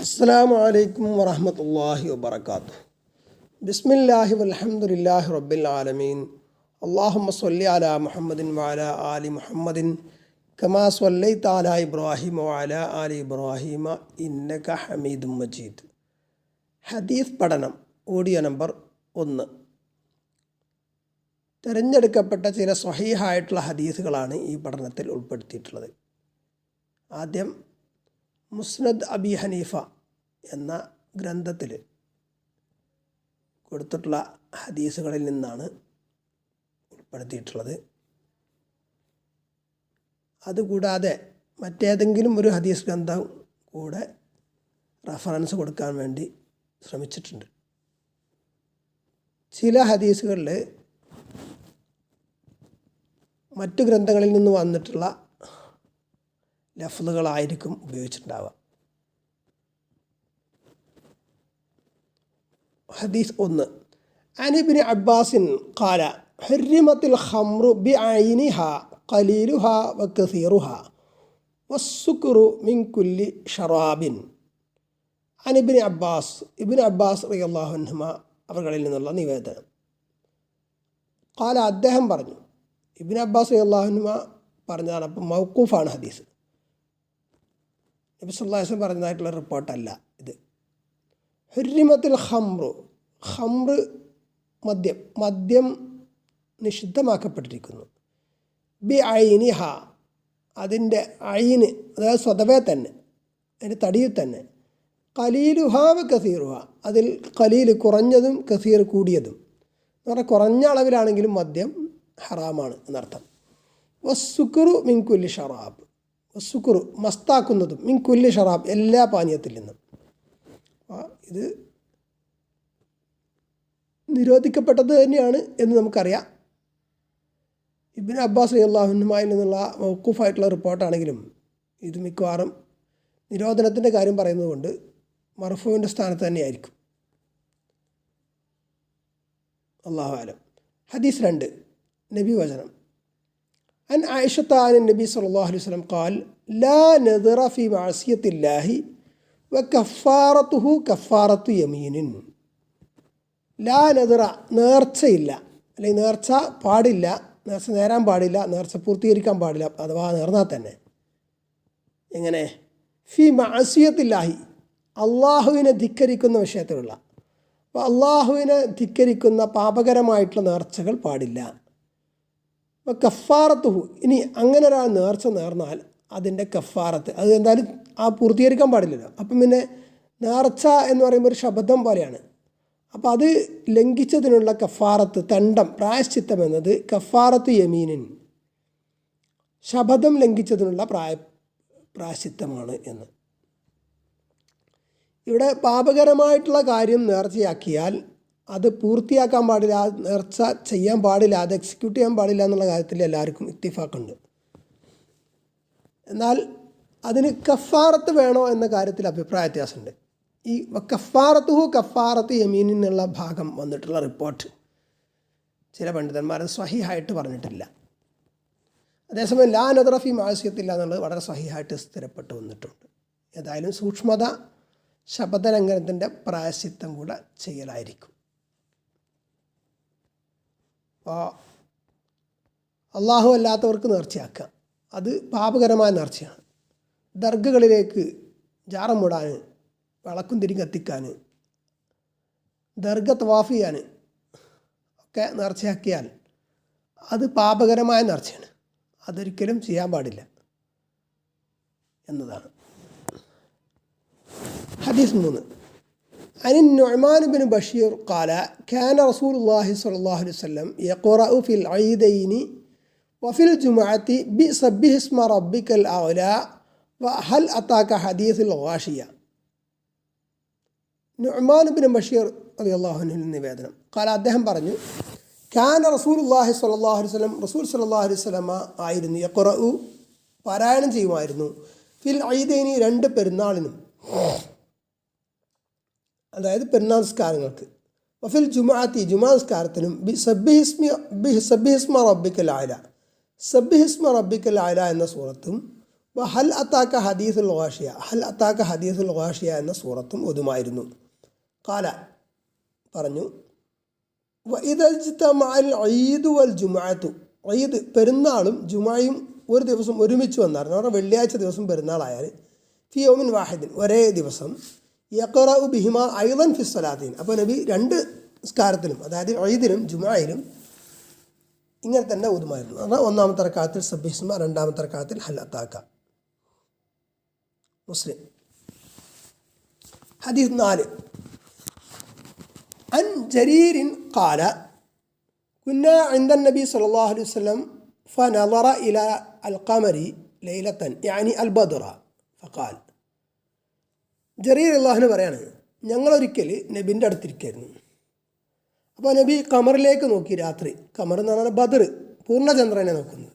അസ്സാം വലൈക്കും വറഹമത്തല്ലാഹി വബർക്കാത്തു ബിസ്മില്ലാഹി വൽഹംദുലില്ലാഹി റബ്ബിൽ ആലമീൻ. അള്ളാഹുമ്മ സ്വല്ലി അല മുഹമ്മദിൻ വാല ആലി മുഹമ്മദിൻ. കമാ സ്വല്ലൈ താല ഇബ്രാഹിം വാല ആലി ഇബ്രാഹിമ ഇന്നക ഹമീദും മജീദ്. ഹദീസ് പഠനം ഓഡിയോ നമ്പർ ഒന്ന്. തിരഞ്ഞെടുക്കപ്പെട്ട ചില സ്വഹീഹായിട്ടുള്ള ഹദീസുകളാണ് ഈ പഠനത്തിൽ ഉൾപ്പെടുത്തിയിട്ടുള്ളത്. ആദ്യം മുസ്നദ് അബി ഹനീഫ എന്ന ഗ്രന്ഥത്തിൽ കൊടുത്തിട്ടുള്ള ഹദീസുകളിൽ നിന്നാണ് ഉൾപ്പെടുത്തിയിട്ടുള്ളത്. അതുകൂടാതെ മറ്റേതെങ്കിലും ഒരു ഹദീസ് ഗ്രന്ഥം കൂടെ റഫറൻസ് കൊടുക്കാൻ വേണ്ടി ശ്രമിച്ചിട്ടുണ്ട്. ചില ഹദീസുകളിൽ മറ്റു ഗ്രന്ഥങ്ങളിൽ നിന്ന് വന്നിട്ടുള്ള ലഫ്ലുകളായിരിക്കും ഉപയോഗിച്ചിട്ടുണ്ടാവുക. ഹദീസ് ഒന്ന്. അനിബിന് അബ്ബാസിൻ കാല ഹരിമത്തിൽ ഹംറു ബി ഐനിഹ കലീലുഹ വ കസീറുഹ വസ്സുക്കുറു മിൻ കുല്ലി ഷറാബിൻ. അനിബിന് അബ്ബാസ് ഇബിൻ അബ്ബാസ് റിയല്ലാഹുൻഹുമ അവകളിൽ നിന്നുള്ള നിവേദനം. കാല അദ്ദേഹം പറഞ്ഞു ഇബിൻ അബ്ബാസ് റിയല്ലാഹുൻഹുമ പറഞ്ഞതാണ് അപ്പം മൗക്കൂഫാണ് ഹദീസ്. നബി സുല്ലാസ്ലം പറഞ്ഞതായിട്ടുള്ള റിപ്പോർട്ടല്ല ഇത്. ഹുരിമത്തിൽ ഹംറു ഹംറ് മദ്യം മദ്യം നിഷിദ്ധമാക്കപ്പെട്ടിരിക്കുന്നു. ബി ഐനിഹ അതിന്റെ അയിന് അതായത് സ്വതവേ തന്നെ അതിന്റെ തടിയിൽ തന്നെ. കലീലുഹാവ് കസീറുഹ അതിൽ കലീൽ കുറഞ്ഞതും കസീർ കൂടിയതും. എന്ന് പറഞ്ഞാൽ കുറഞ്ഞ അളവിലാണെങ്കിലും മദ്യം ഹറാമാണ് എന്നർത്ഥം. വസ്സുക്കുറു മിൻകുല്ലി ഷറാബ്. വസ്സുക്കുറു മസ്താക്കുന്നതും മിൻ കുല്ലി ഷറാബ് എല്ലാ പാനീയത്തിൽ നിന്നും. ഇത് നിരോധിക്കപ്പെട്ടത് തന്നെയാണ് എന്ന് നമുക്കറിയാം. ഇബിൻ അബ്ബാസ് അള്ളാഹുനുമായി നിന്നുള്ള മൗക്കൂഫായിട്ടുള്ള റിപ്പോർട്ടാണെങ്കിലും ഇത് മിക്കവാറും നിരോധനത്തിന്റെ കാര്യം പറയുന്നത് കൊണ്ട് മർഫുവിന്റെ സ്ഥാനത്ത് തന്നെയായിരിക്കും. അള്ളാഹു ആലം ഹദീസ് രണ്ട് നബി വചനം അൻ ആയിഷത്താൻ നബി സല്ലാ അലൈഹി വസ്ലം കാൽ ലാ നദിറ ഫി മാസിയത്തില്ലാഹി വ കഫാറത്തുഹു കഫാറത്തു യമീനിൻ ലാ നദറ നേർച്ചയില്ല. അല്ലെങ്കിൽ നേർച്ച പാടില്ല. നേർച്ച നേരാൻ പാടില്ല. നേർച്ച പൂർത്തീകരിക്കാൻ പാടില്ല. അഥവാ നേർന്നാൽ തന്നെ. എങ്ങനെ? ഫി മാസിയത്തില്ലാഹി അള്ളാഹുവിനെ ധിക്കരിക്കുന്ന വിഷയത്തിലുള്ള. അപ്പോൾ അള്ളാഹുവിനെ ധിക്കരിക്കുന്ന പാപകരമായിട്ടുള്ള നേർച്ചകൾ പാടില്ല. കഫാറത്തുഹു. ഇനി അങ്ങനെ ഒരാൾ നേർച്ച നേർന്നാൽ അതിന്റെ കഫാറത്ത് അത് എന്തായാലും ആ പൂർത്തീകരിക്കാൻ പാടില്ലല്ലോ. അപ്പം പിന്നെ നേർച്ച എന്ന് പറയുമ്പോൾ ഒരു ശബ്ദം പോലെയാണ്. അപ്പോൾ അത് ലംഘിച്ചതിനുള്ള കഫാറത്ത് തണ്ടം പ്രായശ്ചിത്തം എന്നത് കഫാറത്ത് യമീനിൻ. ശബദം ലംഘിച്ചതിനുള്ള പ്രായ പ്രായശ്ചിത്തമാണ് എന്ന്. ഇവിടെ പാപകരമായിട്ടുള്ള കാര്യം നേർച്ചയാക്കിയാൽ അത് പൂർത്തിയാക്കാൻ പാടില്ല ആ നേർച്ച ചെയ്യാൻ പാടില്ല അത് എക്സിക്യൂട്ട് ചെയ്യാൻ പാടില്ല എന്നുള്ള കാര്യത്തിൽ എല്ലാവർക്കും ഇത്തിഫാക്കുണ്ട്. എന്നാൽ അതിന് കഫാറത്ത് വേണോ എന്ന കാര്യത്തിൽ അഭിപ്രായ വ്യത്യാസമുണ്ട്. ഈ കഫാറത്തുഹു കഫാറത്ത് യമീനിൽ നിന്നുള്ള ഭാഗം വന്നിട്ടുള്ള റിപ്പോർട്ട് ചില പണ്ഡിതന്മാർ സ്വഹിഹായിട്ട് പറഞ്ഞിട്ടില്ല. അതേസമയം ലാ നദറഫി മാസ്യത്തില്ല എന്നുള്ളത് വളരെ സ്വഹിഹായിട്ട് സ്ഥിരപ്പെട്ട് വന്നിട്ടുണ്ട്. ഏതായാലും സൂക്ഷ്മത ശബ്ദലംഘനത്തിന്റെ പ്രായശ്ചിത്തം കൂടെ ചെയ്യലായിരിക്കും അപ്പോൾ അള്ളാഹു അല്ലാത്തവർക്ക് നേർച്ചയാക്കുക. അത് പാപകരമായ നേർച്ചയാണ്. ദർഗകളിലേക്ക് ജാറം മൂടാൻ വിളക്കും തിരി കത്തിക്കാൻ ദർഗ തവാഫ് ചെയ്യാൻ ഒക്കെ നേർച്ചയാക്കിയാൽ അത് പാപകരമായ നേർച്ചയാണ്. അതൊരിക്കലും ചെയ്യാൻ പാടില്ല എന്നതാണ്. ഹദീസ് മൂന്ന്. عن النعمان بن بشير قال كان رسول الله صلى الله عليه وسلم يقرأ في العيدين وفي الجمعة بسبح اسم ربك الأعلى وهل أتاك حديث الغاشية നുഅ്മാൻ ബിൻ ബഷീർ അലി അള്ളാഹുനിൽ നിവേദനം കാല അദ്ദേഹം പറഞ്ഞു ഖാൻ റസൂലുല്ലാഹി സ്വല്ലല്ലാഹു അലൈഹി വസല്ലം റസൂൽ സല്ലല്ലാഹു അലൈഹി വസല്ലമ ആയിരുന്നു യഖറഉ പാരായണം ചെയ്യുമായിരുന്നു ഫിൽ ഐദൈനി രണ്ട് പെരുന്നാളിനും അതായത് പെരുന്നാൾ നിസ്കാരങ്ങൾക്ക് വഫിൽ ജുമാഅത്തി ജുമാ നിസ്കാരത്തിനും ബി സബ്ബിഹിസ്മി റബ്ബിക്കൽ ആല. സബ്ബിഹിസ്മ റബ്ബിക്കൽ ആല എന്ന സൂറത്തും ഹൽ അത്താക്ക ഹദീസുൽ ഗാഷിയ ഹൽ അത്താക്ക ഹദീസുൽ ഗാഷിയ എന്ന സൂറത്തും ഒതുമായിരുന്നു. കാല പറഞ്ഞു ഈദ് വൽ ജുമാഅത്തു. ഈദ് പെരുന്നാളും ജുമായും ഒരു ദിവസം ഒരുമിച്ച് വന്നായിരുന്നു. പറഞ്ഞാൽ വെള്ളിയാഴ്ച ദിവസം പെരുന്നാളായാൽ ഫിയോമിൻ വാഹിദിൻ ഒരേ ദിവസം യക്കറ ബിഹിമ ഐലൻ ഫി സ്വലാത്തീൻ അപ്പോൾ നബി രണ്ട് സ്കാരത്തിലും അതായത് ഈദിലും ജുമായിലും ഇങ്ങനെ തന്നെ ഊതുമായിരുന്നു പറഞ്ഞാൽ ഒന്നാമത്തെ റക്കാത്തിൽ സബ്ബിസ്മ രണ്ടാമത്തെ റക്കാത്തിൽ ഹല്ലത്താക്ക മുസ്ലിം ഹദീസ് നാല് عن جرير قال كنا عند النبي صلى الله عليه وسلم فنظر إلى القمر ليلة يعني البدر فقال ജറീർ അള്ളാഹിന് പറയാണ് ഞങ്ങളൊരിക്കൽ നബിന്റെ അടുത്തിരിക്കായിരുന്നു. അപ്പോൾ നബി കമറിലേക്ക് നോക്കി രാത്രി. കമർ എന്ന് പറഞ്ഞാൽ ബദർ പൂർണചന്ദ്രനെ നോക്കുന്നത്.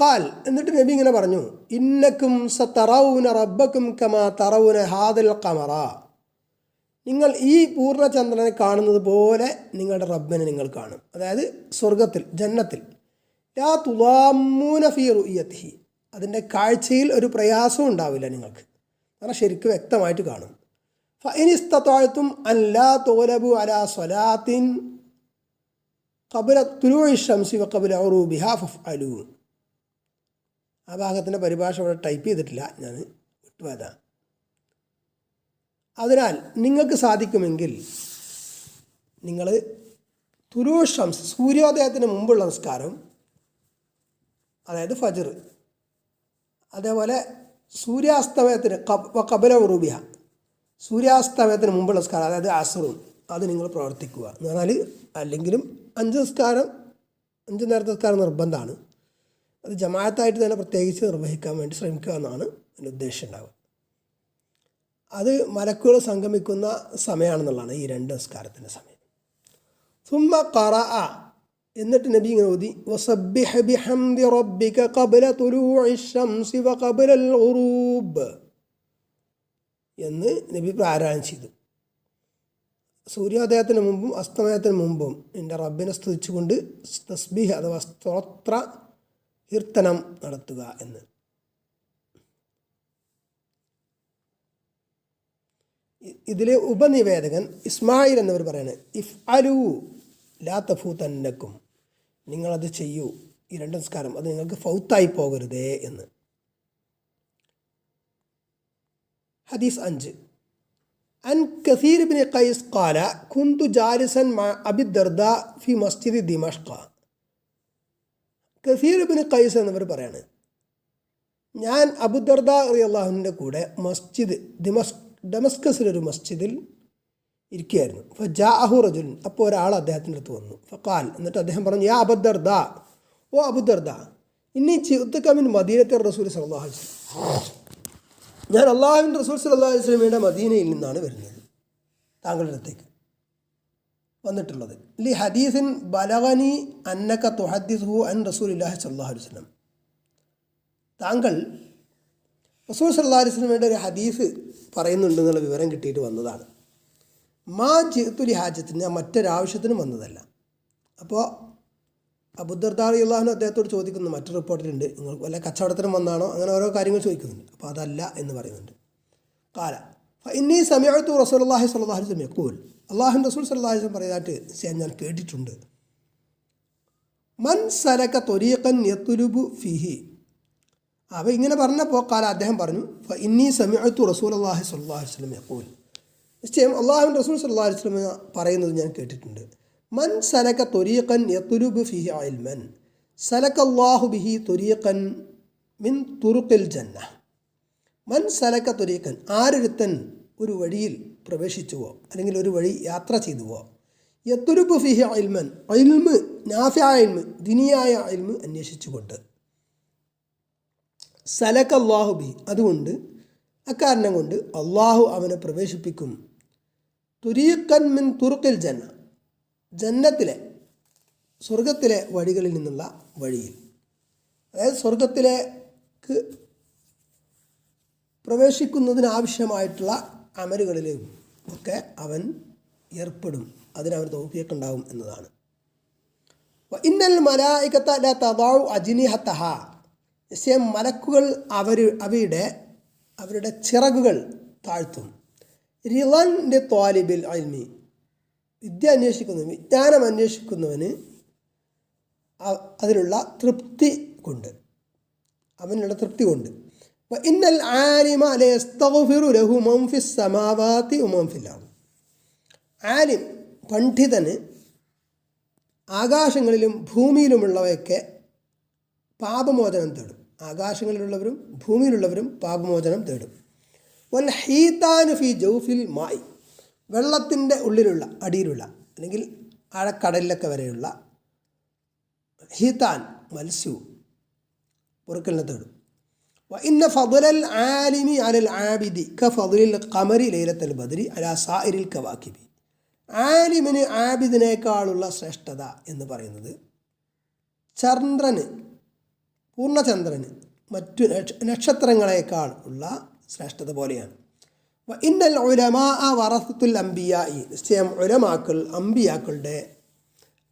കാൽ എന്നിട്ട് നബി ഇങ്ങനെ പറഞ്ഞു ഇന്നക്കും സ തറവുന റബ്ബക്കും കമ തറവുന ഹാദൽ കമറ നിങ്ങൾ ഈ പൂർണചന്ദ്രനെ കാണുന്നത് പോലെ നിങ്ങളുടെ റബ്ബനെ നിങ്ങൾ കാണും. അതായത് സ്വർഗത്തിൽ ജന്നത്തിൽ. ലാ തുലാമൂന ഫി അതിന്റെ കാഴ്ചയിൽ ഒരു പ്രയാസവും ഉണ്ടാവില്ല നിങ്ങൾക്ക്. കാരണം ശരിക്ക് വ്യക്തമായിട്ട് കാണും ഫൈനിസ്തത്വാഴത്തും അല്ലാ തോലബു അലാ സ്വലാത്തിൻ കബുല തുലൂഴി ഷംസി വ കബുല ബിഹാഫ് ഓഫ് അലു ആ ഭാഗത്തിന്റെ പരിഭാഷ അവിടെ ടൈപ്പ് ചെയ്തിട്ടില്ല. ഞാൻ വിട്ടുപോയതാണ്. അതിനാൽ നിങ്ങൾക്ക് സാധിക്കുമെങ്കിൽ നിങ്ങൾ തുലൂഷംസ് സൂര്യോദയത്തിന് മുമ്പുള്ള നമസ്കാരം അതായത് ഫജർ അതേപോലെ സൂര്യാസ്തമയത്തിന് കബല ഉറൂബിയ സൂര്യാസ്തമയത്തിന് മുമ്പുള്ള സ്കാരം അതായത് അസറും അത് നിങ്ങൾ പ്രവർത്തിക്കുക എന്ന് പറഞ്ഞാൽ അല്ലെങ്കിലും അഞ്ച് നിസ്കാരം അഞ്ച് നേരത്തെ നിസ്കാരം നിർബന്ധമാണ്. അത് ജമാഅത്തായിട്ട് തന്നെ പ്രത്യേകിച്ച് നിർവഹിക്കാൻ വേണ്ടി ശ്രമിക്കുക എന്നാണ് എന്റെ ഉദ്ദേശം ഉണ്ടാവുക. അത് മലക്കുകൾ സംഗമിക്കുന്ന സമയമാണെന്നുള്ളതാണ് ഈ രണ്ട് നിസ്കാരത്തിന്റെ സമയം. സുമ്മ കറ എന്നിട്ട് നബി ഇങ്ങനെ ഓതി വസബ്ബിഹ ബിഹംദി റബ്ബിക ഖബ്ല തുലൂഇ ശംസി ഉറൂബ് എന്ന് നബി പ്രാരായണം ചെയ്തു. സൂര്യോദയത്തിന് മുമ്പും അസ്തമയത്തിന് മുമ്പും എന്റെ റബ്ബിനെ സ്തുതിച്ചുകൊണ്ട് തസ്ബീഹ് അഥവാ സ്തോത്ര കീർത്തനം നടത്തുക എന്ന്. ഇതിലെ ഉപനിവേദകൻ ഇസ്മായിൽ എന്നവർ പറയാണ് ഇഫ് അലു ലാ തഫൂ തന്നക്കും നിങ്ങളത് ചെയ്യൂ. ഈ രണ്ട് സംസ്കാരം അത് നിങ്ങൾക്ക് ഫൗത്തായി പോകരുതേ എന്ന്. ഹദീസ് അഞ്ച്. അൻ കസീർ ബിൻ ഖൈസ് ഖാല കുന്തു ജാലിസൻ അബി ദർദ ഫി മസ്ജിദ് ദിമഷ്ക കസീർ ബിൻ ഖൈസ് എന്നിവർ പറയാണ് ഞാൻ അബുദർദ അള്ളാഹുവിന്റെ കൂടെ മസ്ജിദ് ദിമസ് ഡമസ്കസിലൊരു മസ്ജിദിൽ ഇരിക്കുകയായിരുന്നു. അപ്പോൾ ജാഹു റജുൽ അപ്പോൾ ഒരാൾ അദ്ദേഹത്തിന്റെ അടുത്ത് വന്നു. ഫക്കാൽ എന്നിട്ട് അദ്ദേഹം പറഞ്ഞു യാ അബുദർദ ഓ അബുദർദ ഇനി ചിത്തക്കമിൻ മദീനത്തെ റസൂൽ സല്ലാഹു ഞാൻ അള്ളാഹുവിൻ റസൂൽ സല്ലാഹു വസ്ലമിയുടെ മദീനയിൽ നിന്നാണ് വരുന്നത്. താങ്കളുടെ അടുത്തേക്ക് വന്നിട്ടുള്ളത്. ലി ഹദീസിൻ ബലവനി അന്നക്ക തുഹദ്ദിസു അൻ റസൂൽ ഇല്ലാഹി സല്ലാഹു വസ്ലം താങ്കൾ റസൂൽ സല്ലാ വസ്ലമയുടെ ഒരു ഹദീസ് പറയുന്നുണ്ടെന്നുള്ള വിവരം കിട്ടിയിട്ട് വന്നതാണ്. മാ ജിത്തുലി ഹാജത്തിന് ഞാൻ മറ്റൊരാവശ്യത്തിനും വന്നതല്ല. അപ്പോൾ അബുദർദാർ അള്ളാഹുനും അദ്ദേഹത്തോട് ചോദിക്കുന്നു മറ്റൊരു റിപ്പോർട്ടിലുണ്ട് നിങ്ങൾ വല്ല കച്ചവടത്തിനും വന്നാണോ? അങ്ങനെ ഓരോ കാര്യങ്ങൾ ചോദിക്കുന്നുണ്ട്. അപ്പോൾ അതല്ല എന്ന് പറയുന്നുണ്ട്. കാല ഇന്നീ സമയത്തു റസൂൽ അള്ളാഹി സ്വല്ലാഹു വസ്ലം യക്കൂൽ അള്ളാഹു റസൂൽ സല്ലാഹു വസ്ലം പറയുന്നതായിട്ട് ഞാൻ കേട്ടിട്ടുണ്ട്. മൻ സലക തൊരീഖൻ യത്തുലുബു ഫിഹി. അപ്പോൾ ഇങ്ങനെ പറഞ്ഞപ്പോൾ കാല അദ്ദേഹം പറഞ്ഞു ഇന്നീ സമയത്തു റസൂൽ അള്ളാഹി സ്വല്ലാഹു വസ്ലം യക്കൂൽ നിശ്ചയം അള്ളാഹുൻ റസൂൽ സല്ലാ വസ്ലമ പറയുന്നത് ഞാൻ കേട്ടിട്ടുണ്ട്. മൻ സലക തൊരീഖൻ യത്തുലുബ് ഫിഹി അൽമൻ. സലക അള്ളാഹു ബിഹി തൊരീഖൻ മിൻ തുറുക്കിൽ ജന്ന മൻ സലക തൊരീഖൻ ആരൊരുത്തൻ ഒരു വഴിയിൽ പ്രവേശിച്ചുവോ അല്ലെങ്കിൽ ഒരു വഴി യാത്ര ചെയ്തുവോ. യത്തുലുബ് ഫിഹി അൽമൻ അൽമ് നാഫിയായ അൽമ് ദിനിയായ അൽമ് അന്വേഷിച്ചുകൊണ്ട്. സലക അള്ളാഹു ബി അതുകൊണ്ട് അക്കാരണം കൊണ്ട് അള്ളാഹു അവനെ പ്രവേശിപ്പിക്കും തുരീക്കൻ മിൻ തുറുക്കിൽ ജന്ന ജന്നത്തിലെ സ്വർഗത്തിലെ വഴികളിൽ നിന്നുള്ള വഴിയിൽ. അതായത് സ്വർഗത്തിലേക്ക് പ്രവേശിക്കുന്നതിനാവശ്യമായിട്ടുള്ള അമലുകളിലും ഒക്കെ അവൻ ഏർപ്പെടും. അതിനവൻ തോഫിയൊക്കെണ്ടാവും എന്നതാണ്. ഇന്നൽ മലായികത്തെ തദാവു അജിനിഹത്തഹ നിശ്ചയം മലക്കുകൾ അവർ അവയുടെ അവരുടെ ചിറകുകൾ താഴ്ത്തും. റിളന്റെ ത്വാലിബിൽ അൽമി. വിദ്യ അന്വേഷിക്കുന്നവന് വിജ്ഞാനം അന്വേഷിക്കുന്നവന് അതിലുള്ള തൃപ്തി കൊണ്ട്. അവനുള്ള തൃപ്തി കൊണ്ട്. ഇന്നൽ ആലിമ ലഹു മൻ സമാവാത്തി അർദ്. ആലിം പണ്ഡിതന് ആകാശങ്ങളിലും ഭൂമിയിലുമുള്ളവയൊക്കെ പാപമോചനം തേടും. ആകാശങ്ങളിലുള്ളവരും ഭൂമിയിലുള്ളവരും പാപമോചനം തേടും. വൽ ഹീതാനു ഫി ജൗഫിൽ മായി. വെള്ളത്തിന്റെ ഉള്ളിലുള്ള അടിയിലുള്ള അല്ലെങ്കിൽ ആഴക്കടലിലൊക്കെ വരെയുള്ള ഹീത്താൻ മത്സ്യവും പൊറുക്കലിനെ തേടും. ഇന്ന ഫതുലൽ ആലിമി അലൽ ആബിദി ക ഫതുലിൽ കമരി ലൈലത്തൽ ബദരി അല സായിരിൽ കവാക്കിബി ആലിമിന് ആബിദിനേക്കാളുള്ള ശ്രേഷ്ഠത എന്ന് പറയുന്നത് ചന്ദ്രന് പൂർണചന്ദ്രന് മറ്റു നക്ഷത്രങ്ങളെക്കാൾ ഉള്ള ശ്രേഷ്ഠത പോലെയാണ്. ഇന്നൽ ഉലമാ വറത്തുൽ അംബിയായി നിശ്ചയം ഉലമാക്കൾ അമ്പിയാക്കളുടെ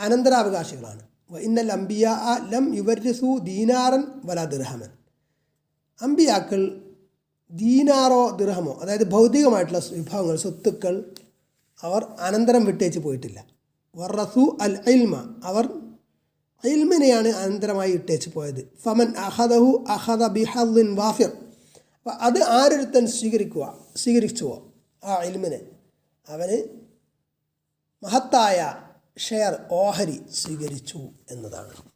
അനന്തരാവകാശികളാണ്. ഇന്നൽ അംബിയ ലം യുവരിസു ദീനാറൻ വല ദിർഹമൻ. അമ്പിയാക്കൾ ദീനാറോ ദിർഹമോ അതായത് ഭൗതികമായിട്ടുള്ള വിഭവങ്ങൾ സ്വത്തുക്കൾ അവർ അനന്തരം വിട്ടേച്ച് പോയിട്ടില്ല. വറസു അൽ ഇൽമ അവർ അയിൽമിനെയാണ് അനന്തരമായി ഇട്ടേച്ച് പോയത്. ഫമൻ അഹദഹു അഹദ ബിഹദിൻ വാഫിർ. അപ്പം അത് ആരൊരുത്തൻ സ്വീകരിക്കുക സ്വീകരിച്ചുവോ? ആ ഇൽമിനെ. അവന് മഹത്തായ ഷെയർ ഓഹരി സ്വീകരിച്ചു എന്നതാണ്.